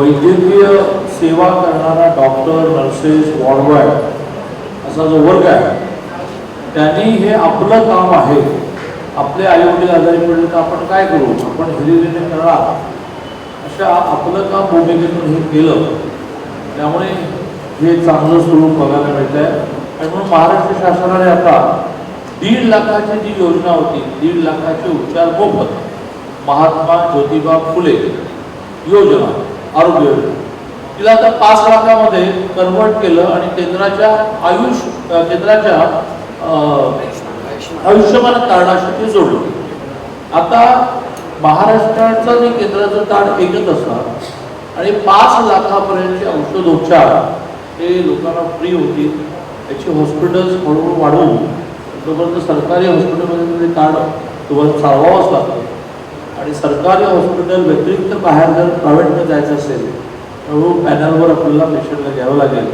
वैद्यकीय सेवा करणारा डॉक्टर नर्सेस वॉर्डबॉय असा जो वर्ग आहे त्यांनी हे आपलं काम आहे. आपले आईवडील आजारी पडले तर आपण काय करू? आपण हिरिरीने करा. अशा आपलं काम भूमिकेतून हे केलं. त्यामुळे हे चांगलं स्वरूप बघायला मिळत आहे आणि म्हणून महाराष्ट्र शासनाने आता दीड लाखाची जी योजना होती दीड लाखाचे उपचार मोफत महात्मा ज्योतिबा फुले योजना आरोग्य योजना तिला आता पाच लाखामध्ये कन्वर्ट केलं आणि केंद्राच्या आयुष केंद्राच्या आयुष्यमान कार्डाशी ते जोडलं. आता महाराष्ट्राचं आणि केंद्राचं कार्ड एकच असणार आणि पाच लाखापर्यंतचे औषधोपचार हे लोकांना फ्री होतील. याची हॉस्पिटल्स हळूहळू वाढवून जोपर्यंत सरकारी हॉस्पिटलमध्ये ते कार्ड तुम्हाला चालवावंच लागतं. आणि सरकारी हॉस्पिटल व्यतिरिक्त बाहेर जर प्रायव्हेटमध्ये जायचं असेल तर पॅनलवर आपल्याला पेशंटला घ्यावं लागेल.